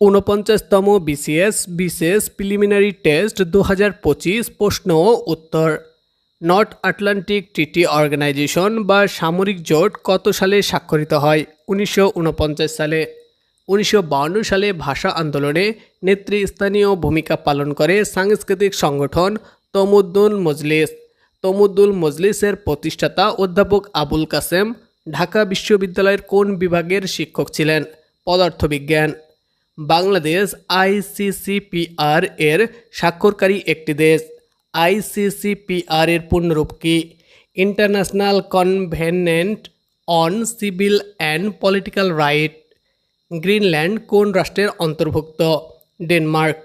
ঊনপঞ্চাশতম BCS বিশেষ preliminary test দু হাজার পঁচিশ প্রশ্ন ও উত্তর। নর্থ আটলান্টিক ট্রিটি অর্গানাইজেশন বা সামরিক জোট কত সালে স্বাক্ষরিত হয়? উনিশশো উনপঞ্চাশ সালে। উনিশশো সালে ভাষা আন্দোলনে নেতৃস্থানীয় ভূমিকা পালন করে সাংস্কৃতিক সংগঠন তমুদ্দুল মজলিস। তমুদ্দুল মজলিসের প্রতিষ্ঠাতা অধ্যাপক আবুল কাসেম ঢাকা বিশ্ববিদ্যালয়ের কোন বিভাগের শিক্ষক ছিলেন? পদার্থবিজ্ঞান। বাংলাদেশ আইসিসিপিআর এর স্বাক্ষরকারী একটি দেশ। আইসিসিপিআর এর পূর্ণরূপ কি? International covenant on civil and political right. Greenland কোন রাষ্ট্রের অন্তর্ভুক্ত? ডেনমার্ক।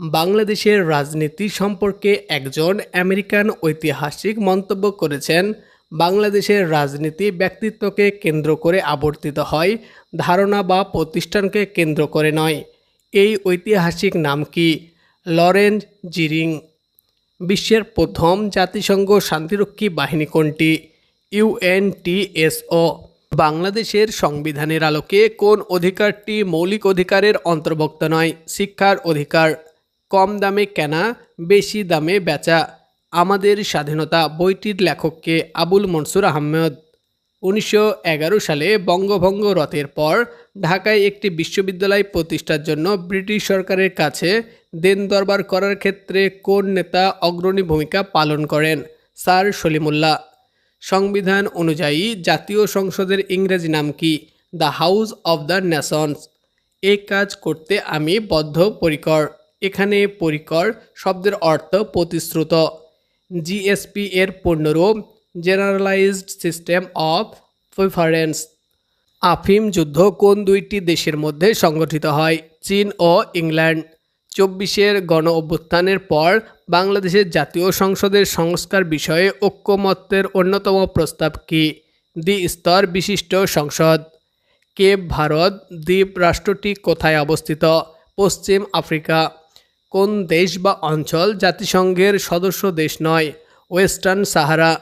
বাংলাদেশের রাজনীতি সম্পর্কে একজন আমেরিকান ঐতিহাসিক মন্তব্য করেছেন বাংলাদেশের রাজনীতি ব্যক্তিত্বকে কেন্দ্র করে আবর্তিত হয়, ধারণা বা প্রতিষ্ঠানকে কেন্দ্র করে নয়। এই ঐতিহাসিক নাম কি? Lawrence Ziring. বিশ্বের প্রথম জাতিসংঘ শান্তিরক্ষী বাহিনী কোনটি? ইউএনটিএসও বাংলাদেশের সংবিধানের আলোকে কোন অধিকারটি মৌলিক অধিকারের অন্তর্ভুক্ত নয়? শিক্ষার অধিকার। কম দামে কেনা, বেশি দামে বেচা। আমাদের স্বাধীনতা বইটির লেখককে আবুল মনসুর আহমেদ। উনিশশো এগারো সালে বঙ্গভঙ্গ রথের পর ঢাকায় একটি বিশ্ববিদ্যালয় প্রতিষ্ঠার জন্য ব্রিটিশ সরকারের কাছে দেন দরবার করার ক্ষেত্রে কোন নেতা অগ্রণী ভূমিকা পালন করেন? স্যার সলিমুল্লাহ। সংবিধান অনুযায়ী জাতীয় সংসদের ইংরেজি নাম কি? The house of the nations. এই কাজ করতে আমি বদ্ধপরিকর। এখানে পরিকর শব্দের অর্থ প্রতিশ্রুত। জিএসপি এর পূর্ণরূপ জেনারেলাইজড সিস্টেম অফ প্রিফারেন্স আফিম যুদ্ধ কোন দুইটি দেশের মধ্যে সংগঠিত হয়? চীন ও ইংল্যান্ড। চব্বিশের গণ অভ্যুত্থানের পর বাংলাদেশের জাতীয় সংসদের সংস্কার বিষয়ে ঐক্যমত্যের অন্যতম প্রস্তাব কি? দ্বি স্তর বিশিষ্ট সংসদ। কেপ ভারত দ্বীপ রাষ্ট্রটি কোথায় অবস্থিত? পশ্চিম আফ্রিকা। কোন দেশ বা অঞ্চল জাতিসংঘের সদস্য দেশ নয়? Western Sahara.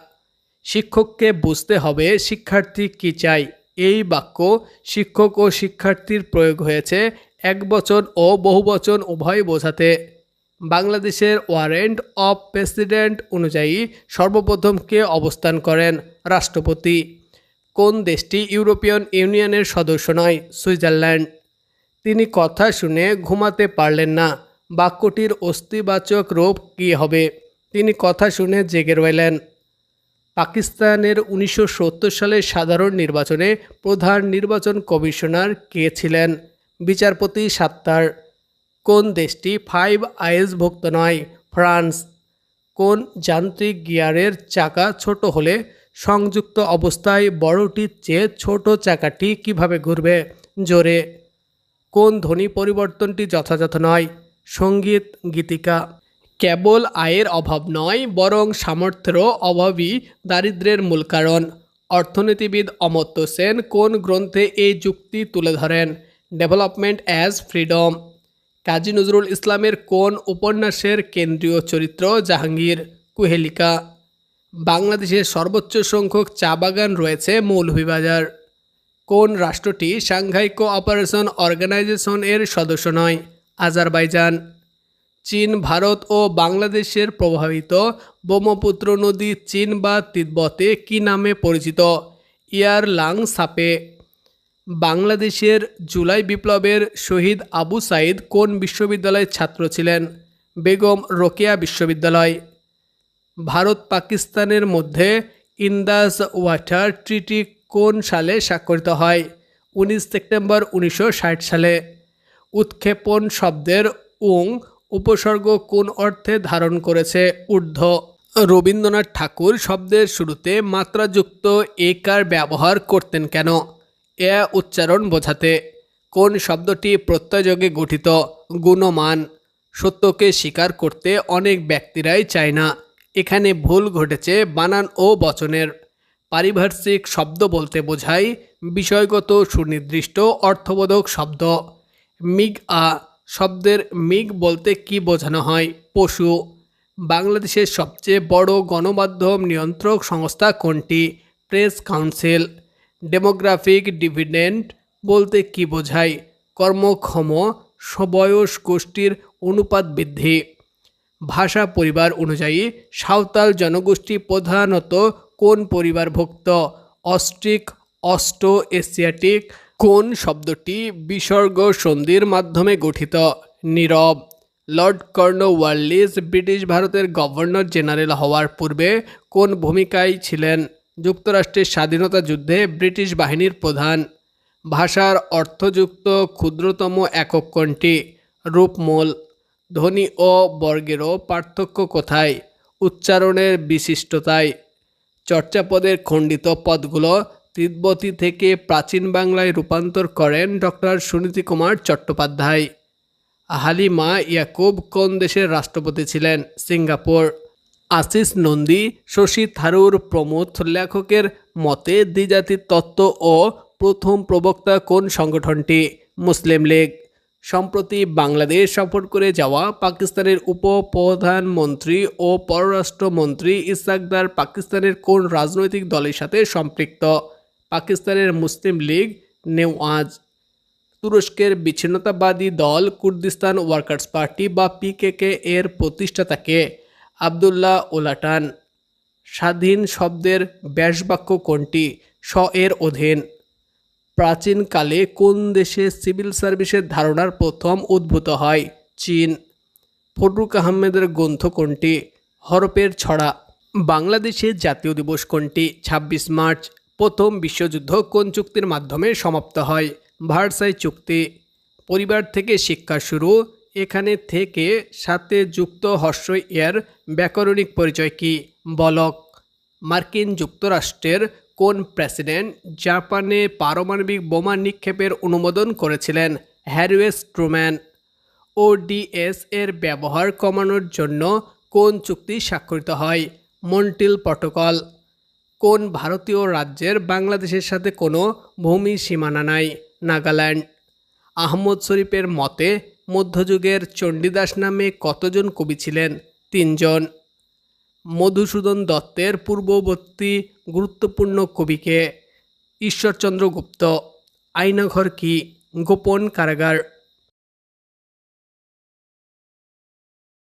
শিক্ষককে বুঝতে হবে শিক্ষার্থী কী চাই এই বাক্য শিক্ষক ও শিক্ষার্থীর প্রয়োগ হয়েছে এক বচন ও বহু বচন উভয় বোঝাতে। বাংলাদেশের ওয়ারেন্ট অফ প্রেসিডেন্ট অনুযায়ী সর্বপ্রথম কে অবস্থান করেন? রাষ্ট্রপতি। কোন দেশটি ইউরোপিয়ান ইউনিয়নের সদস্য নয়? সুইজারল্যান্ড। তিনি কথা শুনে ঘুমাতে পারলেন না। বাক্যটির অস্তিবাচক রূপ কী হবে? তিনি কথা শুনে জেগে রইলেন। পাকিস্তানের উনিশশো সালের সাধারণ নির্বাচনে প্রধান নির্বাচন কমিশনার কে ছিলেন? বিচারপতি সাত্তার। কোন দেশটি ফাইভ আইএসভুক্ত নয়? ফ্রান্স। কোন যান্ত্রিক গিয়ারের চাকা ছোট হলে সংযুক্ত অবস্থায় বড়টির চেয়ে ছোট চাকাটি কীভাবে ঘুরবে? জোরে। কোন ধ্বনি পরিবর্তনটি যথাযথ নয়? সংগীত গীতিকা। কেবল আয়ের অভাব নয়, বরং সামর্থ্যেরও অভাবই দারিদ্র্যের মূল কারণ। অর্থনীতিবিদ অমর্ত্য সেন কোন গ্রন্থে এই যুক্তি তুলে ধরেন? Development as freedom Kazi Nazrul ইসলামের কোন উপন্যাসের কেন্দ্রীয় চরিত্র জাহাঙ্গীর? কুহেলিকা। বাংলাদেশের সর্বোচ্চ সংখ্যক চা বাগান রয়েছে মৌলভীবাজার। কোন রাষ্ট্রটি সাংঘাই কোঅপারেশন অর্গানাইজেশন এর সদস্য নয়? আজারবাইজান, চীন, ভারত ও বাংলাদেশের প্রভাবিত ব্রহ্মপুত্র নদী চীন বা তিব্বতে কি নামে পরিচিত? ইয়ার লাং সাপে। বাংলাদেশের জুলাই বিপ্লবের শহীদ আবু সাইদ কোন বিশ্ববিদ্যালয়ের ছাত্র ছিলেন? বেগম রোকেয়া বিশ্ববিদ্যালয়। ভারত পাকিস্তানের মধ্যে ইন্দাস ওয়াটার ট্রিটি কোন সালে স্বাক্ষরিত হয়? উনিশ সেপ্টেম্বর উনিশশো ষাট সালে। উৎক্ষেপণ শব্দের উং উপসর্গ কোন অর্থে ধারণ করেছে? ঊর্ধ্ব। রবীন্দ্রনাথ ঠাকুর শব্দের শুরুতে মাত্রাযুক্ত একার ব্যবহার করতেন কেন? এ উচ্চারণ বোঝাতে। কোন শব্দটি প্রত্যয়যোগে গঠিত? গুণমান। সত্যকে স্বীকার করতে অনেক ব্যক্তিরাই চায় না। এখানে ভুল ঘটেছে বানান ও বচনের। পারিভাষিক শব্দ বলতে বোঝায় বিষয়গত সুনির্দিষ্ট অর্থবোধক শব্দ। মিগ আ শব্দের মিগ বলতে কি বোঝানো হয়? পশু। বাংলাদেশের সবচেয়ে বড় গণমাধ্যম নিয়ন্ত্রক সংস্থা কোনটি? Press council. ডেমোগ্রাফিক ডিভিডেন্ড বলতে কি বোঝায়? কর্মক্ষম সবয়স গোষ্ঠীর অনুপাত বৃদ্ধি। ভাষা পরিবার অনুযায়ী সাঁওতাল জনগোষ্ঠী প্রধানত কোন পরিবারভুক্ত? অস্ট্রিক অস্ট্রো এশিয়াটিক কোন শব্দটি বিসর্গ সন্ধির মাধ্যমে গঠিত? নীরব। লর্ড কর্নওয়ালিস ব্রিটিশ ভারতের গভর্নর জেনারেল হওয়ার পূর্বে কোন ভূমিকায় ছিলেন? যুক্তরাষ্ট্রের স্বাধীনতা যুদ্ধে ব্রিটিশ বাহিনীর প্রধান। ভাষার অর্থযুক্ত ক্ষুদ্রতম একক কোনটি? রূপমূল। ধ্বনি ও বর্গেরও পার্থক্য কোথায়? উচ্চারণের বিশিষ্টতায়। চর্চাপদের খণ্ডিত পদগুলো তিব্বতী থেকে প্রাচীন বাংলায় রূপান্তর করেন doctor Suniti Kumar Chattopadhyay. Halimah Yacob কোন দেশের রাষ্ট্রপতি ছিলেন? সিঙ্গাপুর। আশিস নন্দী, শশী থারুর প্রমুখ লেখকের মতে দ্বিজাতির তত্ত্ব ও প্রথম প্রবক্তা কোন সংগঠনটি? মুসলিম লীগ। সম্প্রতি বাংলাদেশ সফর করে যাওয়া পাকিস্তানের উপপ্রধানমন্ত্রী ও পররাষ্ট্রমন্ত্রী ইসাকদার পাকিস্তানের কোন রাজনৈতিক দলের সাথে সম্পৃক্ত? পাকিস্তানের মুসলিম লীগ নেওয়াজ তুরস্কের বিচ্ছিন্নতাবাদী দল কুর্দিস্তান ওয়ার্কার্স পার্টি বা পিকেকে এর প্রতিষ্ঠাতাকে আবদুল্লাহ ওলাটান। স্বাধীন শব্দের ব্যাসবাক্য কোনটি? স এর অধীন। প্রাচীনকালে কোন দেশে সিভিল সার্ভিসের ধারণার প্রথম উদ্ভূত হয়? চীন। ফরুক আহমেদের গ্রন্থ কোনটি? হরপের ছড়া। বাংলাদেশের জাতীয় দিবস কোনটি? ছাব্বিশ মার্চ। প্রথম বিশ্বযুদ্ধ কোন চুক্তির মাধ্যমে সমাপ্ত হয়? ভার্সাই চুক্তি। পরিবার থেকে শিক্ষা শুরু। এখানে থেকে সাথে যুক্ত হর্ষ এর ব্যাকরণিক পরিচয় কি? বলক। মার্কিন যুক্তরাষ্ট্রের কোন প্রেসিডেন্ট জাপানে পারমাণবিক বোমা নিক্ষেপের অনুমোদন করেছিলেন? হ্যারিয়েস ট্রুম্যান ওডিএস এর ব্যবহার কমানোর জন্য কোন চুক্তি স্বাক্ষরিত হয়? Montreal protocol. কোন ভারতীয় রাজ্যের বাংলাদেশের সাথে কোনো ভূমি সীমানা নাই? নাগাল্যান্ড। আহমদ শরীফের মতে, মধ্যযুগের চণ্ডীদাস নামে কতজন কবি ছিলেন? তিনজন। মধুসূদন দত্তের পূর্ববর্তী গুরুত্বপূর্ণ কবিকে ঈশ্বরচন্দ্র গুপ্ত। আয়নাঘর কি? গোপন কারাগার।